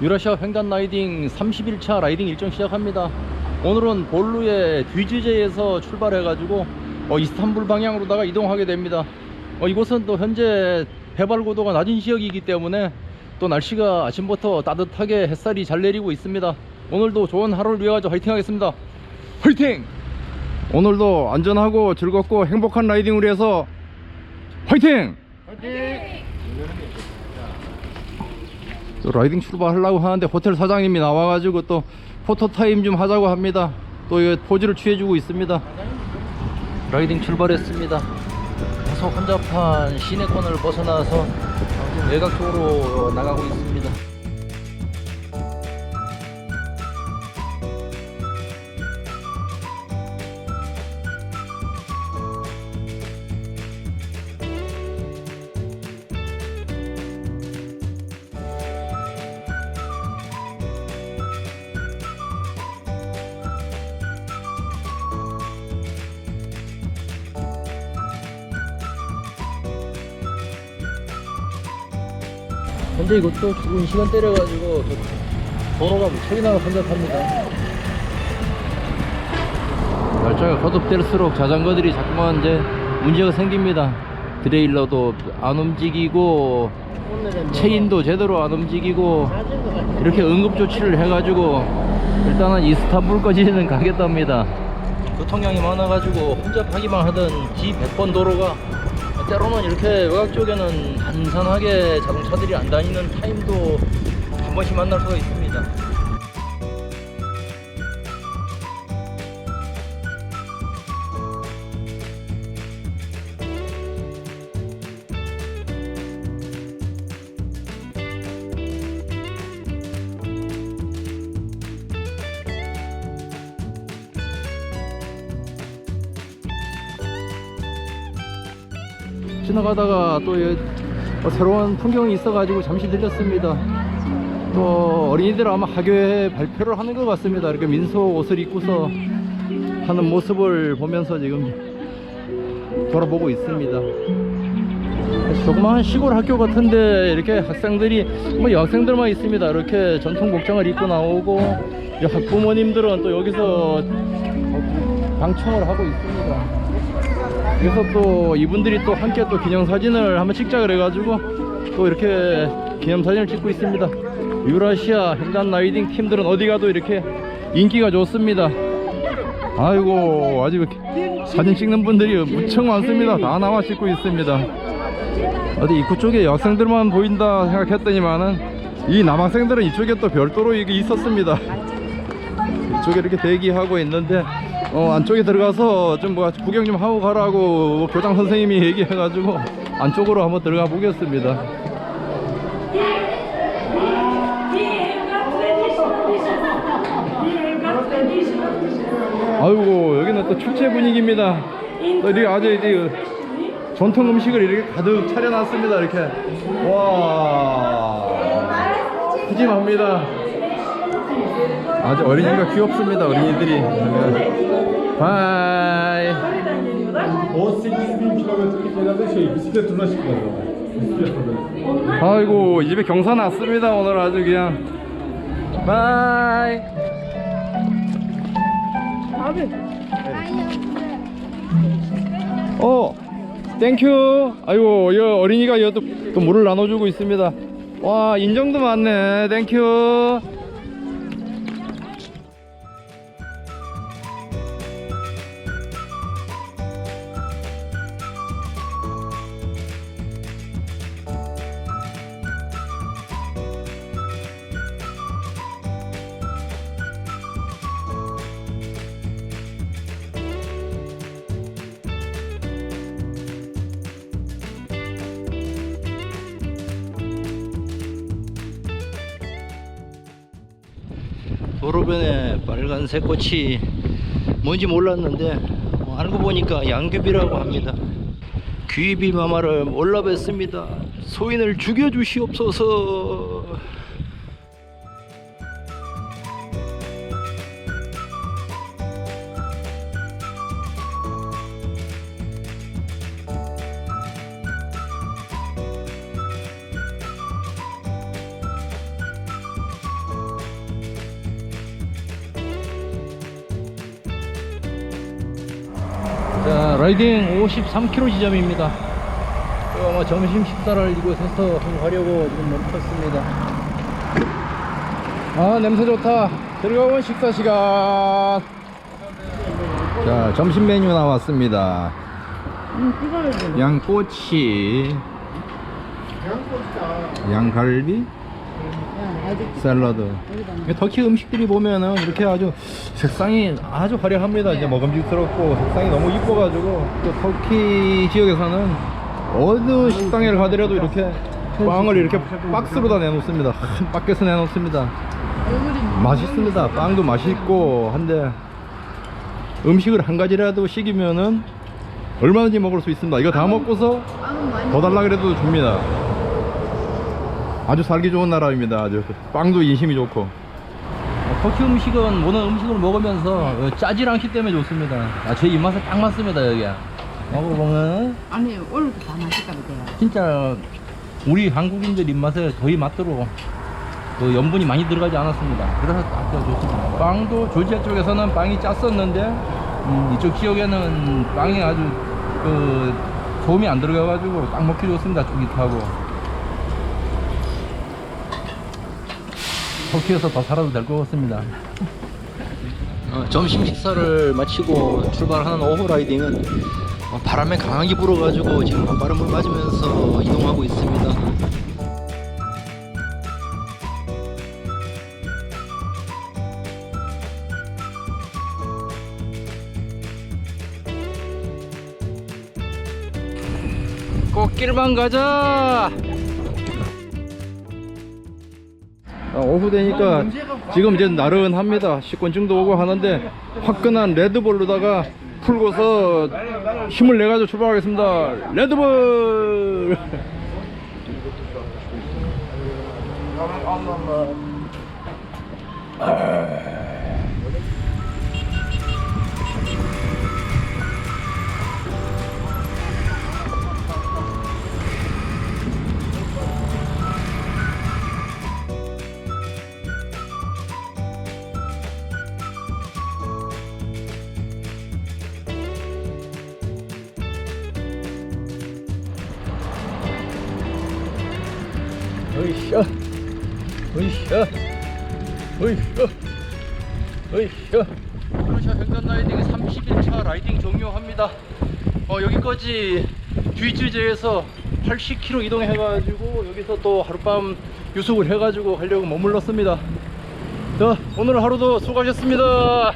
유라시아 횡단 라이딩 31차 라이딩 일정 시작합니다. 오늘은 볼루의 뒤즈제에서 출발해 가지고 어, 이스탄불 방향으로다가 이동하게 됩니다. 어, 이곳은 또 현재 해발 고도가 낮은 지역이기 때문에 또 날씨가 아침부터 따뜻하게 햇살이 잘 내리고 있습니다. 오늘도 좋은 하루를 위해 가지고 화이팅 하겠습니다. 화이팅! 오늘도 안전하고 즐겁고 행복한 라이딩을 위해서 화이팅! 또 라이딩 출발하려고 하는데 호텔 사장님이 나와가지고 또 포토타임 좀 하자고 합니다. 또 포즈를 취해주고 있습니다. 라이딩 출발했습니다. 다소 혼잡한 시내권을 벗어나서 외곽 쪽으로 나가고 있습니다. 현재 이것도 죽은 시간 때려가지고 도로가 무척이나 혼잡합니다. 날짜가 거듭될수록 자전거들이 자꾸만 이제 문제가 생깁니다. 트레일러도 안 움직이고 체인도 제대로 안 움직이고 이렇게 응급조치를 해가지고 일단은 이스탄불까지는 가겠답니다. 교통량이 많아가지고 혼잡하기만 하던 G100번 도로가 때로는 이렇게 외곽 쪽에는 단단하게 자동차들이 안 다니는 타임도 한 번씩 만날 수가 있습니다. 지나가다가 또 이- 어, 새로운 풍경이 있어가지고 잠시 들렸습니다. 또 어린이들 아마 학교에 발표를 하는 것 같습니다. 이렇게 민속 옷을 입고서 하는 모습을 보면서 지금 돌아보고 있습니다. 조그마한 시골 학교 같은데 이렇게 학생들이 뭐 여학생들만 있습니다. 이렇게 전통 복장을 입고 나오고 이 학부모님들은 또 여기서 방청을 하고 있습니다. 그래서 또 이분들이 또 함께 또 기념사진을 한번 찍자 그래가지고 또 이렇게 기념사진을 찍고 있습니다. 유라시아 횡단 라이딩 팀들은 어디 가도 이렇게 인기가 좋습니다. 아이고 아직 사진 찍는 분들이 무척 많습니다. 다 나와 찍고 있습니다. 어디 입구 쪽에 여학생들만 보인다 생각했더니만은 이 남학생들은 이쪽에 또 별도로 있었습니다. 이쪽에 이렇게 대기하고 있는데 어, 안쪽에 들어가서 좀 뭐 구경 좀 하고 가라고 교장 선생님이 얘기해가지고 안쪽으로 한번 들어가 보겠습니다. 아이고 여기는 또 축제 분위기입니다. 또 이렇게 아주 이제 전통 음식을 이렇게 가득 차려놨습니다. 이렇게 와 푸짐합니다. 아주 어린이가 귀엽습니다. 어린이들이. 바이. 18 bin kilometre ileride şey bisiklet turuna. 아이고 이 집에 경사 났습니다. 오늘 아주 그냥. 바이. 어, 땡큐. 아이고, 이 어린이가 이또 또 물을 나눠주고 있습니다. 와, 인정도 많네. 땡큐. 도로변에 빨간색 꽃이 뭔지 몰랐는데 어, 알고 보니까 양귀비라고 합니다. 귀비 마마를 몰라 뵀습니다. 소인을 죽여주시옵소서. 자, 라이딩 53km 지점입니다. 또 아마 점심 식사를 이곳에서 하려고 지금 멈췄습니다. 아, 냄새 좋다. 즐거운 식사 시간. 자, 점심 메뉴 나왔습니다. 양꼬치, 양갈비, 샐러드. 이 터키 음식들이 보면은 이렇게 아주 색상이 아주 화려합니다. 이제 먹음직스럽고 색상이 너무 이뻐가지고 또 터키 지역에서는 어느 식당에 가더라도 이렇게 빵을 이렇게 박스로 다 내놓습니다. 큰 박스에서 내놓습니다. 맛있습니다. 빵도 맛있고 한데 음식을 한 가지라도 시키면은 얼마든지 먹을 수 있습니다. 이거 다 먹고서 더 달라 그래도 줍니다. 아주 살기 좋은 나라입니다. 아주 빵도 인심이 좋고. 터키 음식은 모든 음식을 먹으면서 어, 짜질 않기 때문에 좋습니다. 아, 제 입맛에 딱 맞습니다 여기. 먹어보면 아니 오늘도 다 맛있다 보세요. 진짜 우리 한국인들 입맛에 거의 맞도록 그 염분이 많이 들어가지 않았습니다. 그래서 딱 좋습니다. 빵도 조지아 쪽에서는 빵이 짰었는데 음, 이쪽 지역에는 빵이 아주 그 소음이 안 들어가가지고 딱 먹기 좋습니다. 쫄깃하고. 터키에서 더 살아도 될 것 같습니다. 어, 점심 식사를 마치고 출발하는 오후 라이딩은 어, 바람에 강하게 불어가지고 지금 바람을 맞으면서 이동하고 있습니다. 꽃길만 가자. 오후 되니까 지금 이제 나른합니다. 식곤증도 오고 하는데 화끈한 레드볼로다가 풀고서 힘을 내가지고 출발하겠습니다. 레드볼! 으이샤, 으이샤, 으이샤. 그렇죠. 횡단 라이딩 31차 라이딩 종료합니다. 어, 여기까지 주이즈제에서 80km 이동해가지고 여기서 또 하룻밤 유숙을 해가지고 가려고 머물렀습니다. 자, 오늘 하루도 수고하셨습니다.